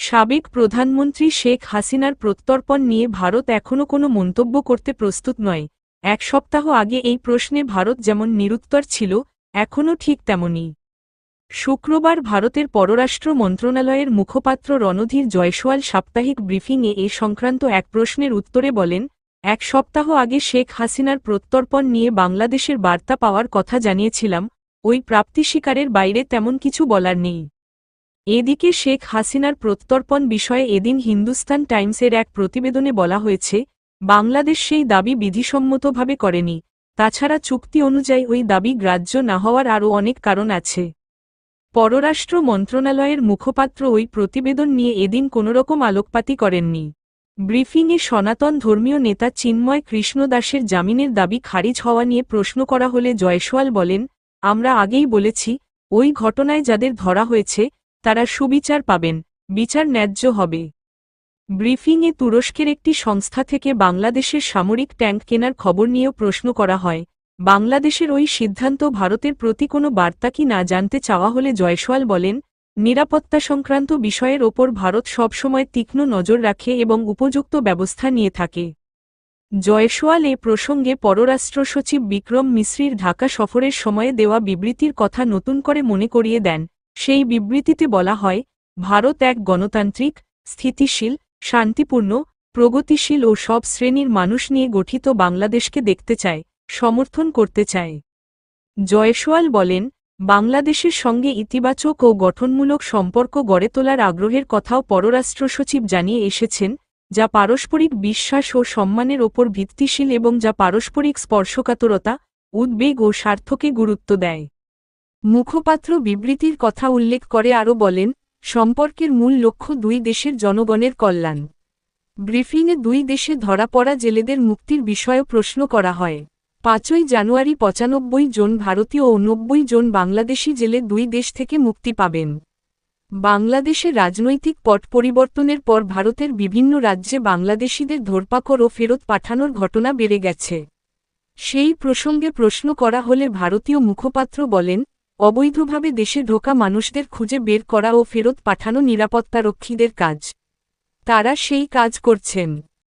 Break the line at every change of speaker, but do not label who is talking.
সাবেক প্রধানমন্ত্রী শেখ হাসিনার প্রত্যর্পণ নিয়ে ভারত এখনও কোনো মন্তব্য করতে প্রস্তুত নয়। এক সপ্তাহ আগে এই প্রশ্নে ভারত যেমন নিরুত্তর ছিল, এখনও ঠিক তেমনই। শুক্রবার ভারতের পররাষ্ট্র মন্ত্রণালয়ের মুখপাত্র রণধীর জয়সওয়াল সাপ্তাহিক ব্রিফিংয়ে এ সংক্রান্ত এক প্রশ্নের উত্তরে বলেন, এক সপ্তাহ আগে শেখ হাসিনার প্রত্যর্পণ নিয়ে বাংলাদেশের বার্তা পাওয়ার কথা জানিয়েছিলাম, ওই প্রাপ্তি স্বীকারের বাইরে তেমন কিছু বলার নেই। এদিকে শেখ হাসিনার প্রত্যর্পণ বিষয়ে এদিন হিন্দুস্তান টাইমসের এক প্রতিবেদনে বলা হয়েছে, বাংলাদেশ সেই দাবি বিধিসম্মতভাবে করেনি। তাছাড়া চুক্তি অনুযায়ী ওই দাবি গ্রাহ্য না হওয়ার আরও অনেক কারণ আছে। পররাষ্ট্র মন্ত্রণালয়ের মুখপাত্র ওই প্রতিবেদন নিয়ে এদিন কোনোরকম আলোকপাতি করেননি। ব্রিফিংয়ে সনাতন ধর্মীয় নেতা চিন্ময় কৃষ্ণদাসের জামিনের দাবি খারিজ হওয়া নিয়ে প্রশ্ন করা হলে জয়সওয়াল বলেন, আমরা আগেই বলেছি, ওই ঘটনায় যাদের ধরা হয়েছে তারা সুবিচার পাবেন, বিচার ন্যায্য হবে। ব্রিফিংয়ে তুরস্কের একটি সংস্থা থেকে বাংলাদেশের সামরিক ট্যাঙ্ক কেনার খবর নিয়েও প্রশ্ন করা হয়, বাংলাদেশের ওই সিদ্ধান্ত ভারতের প্রতি কোনো বার্তা কি না জানতে চাওয়া হলে জয়সওয়াল বলেন, নিরাপত্তা সংক্রান্ত বিষয়ের ওপর ভারত সবসময় তীক্ষ্ণ নজর রাখে এবং উপযুক্ত ব্যবস্থা নিয়ে থাকে। জয়সওয়াল এ প্রসঙ্গে পররাষ্ট্র সচিব বিক্রম মিশ্রির ঢাকা সফরের সময়ে দেওয়া বিবৃতির কথা নতুন করে মনে করিয়ে দেন সেই বিবৃতিতে বলা হয়, ভারত এক গণতান্ত্রিক, স্থিতিশীল, শান্তিপূর্ণ, প্রগতিশীল ও সব শ্রেণির মানুষ নিয়ে গঠিত বাংলাদেশকে দেখতে চায়, সমর্থন করতে চায়। জয়সওয়াল বলেন, বাংলাদেশের সঙ্গে ইতিবাচক ও গঠনমূলক সম্পর্ক গড়ে তোলার আগ্রহের কথাও পররাষ্ট্র সচিব জানিয়ে এসেছেন, যা পারস্পরিক বিশ্বাস ও সম্মানের ওপর ভিত্তিশীল এবং যা পারস্পরিক স্পর্শকাতরতা, উদ্বেগ ও স্বার্থকে গুরুত্ব দেয়। মুখপাত্র বিবৃতির কথা উল্লেখ করে আরও বলেন, সম্পর্কের মূল লক্ষ্য দুই দেশের জনগণের কল্যাণ। ব্রিফিংয়ে দুই দেশে ধরা পড়া জেলেদের মুক্তির বিষয়েও প্রশ্ন করা হয়। পাঁচই জানুয়ারি পঁচানব্বই জন ভারতীয় ও নব্বই জন বাংলাদেশি জেলে দুই দেশ থেকে মুক্তি পাবেন। বাংলাদেশে রাজনৈতিক পট পরিবর্তনের পর ভারতের বিভিন্ন রাজ্যে বাংলাদেশিদের ধরপাকড় ও ফেরত পাঠানোর ঘটনা বেড়ে গেছে। সেই প্রসঙ্গে প্রশ্ন করা হলে ভারতীয় মুখপাত্র বলেন অবৈধভাবে দেশে ঢোকা মানুষদের খুঁজে বের করা ও ফেরত পাঠানো নিরাপত্তারক্ষীদের কাজ। তারা সেই কাজ করছেন।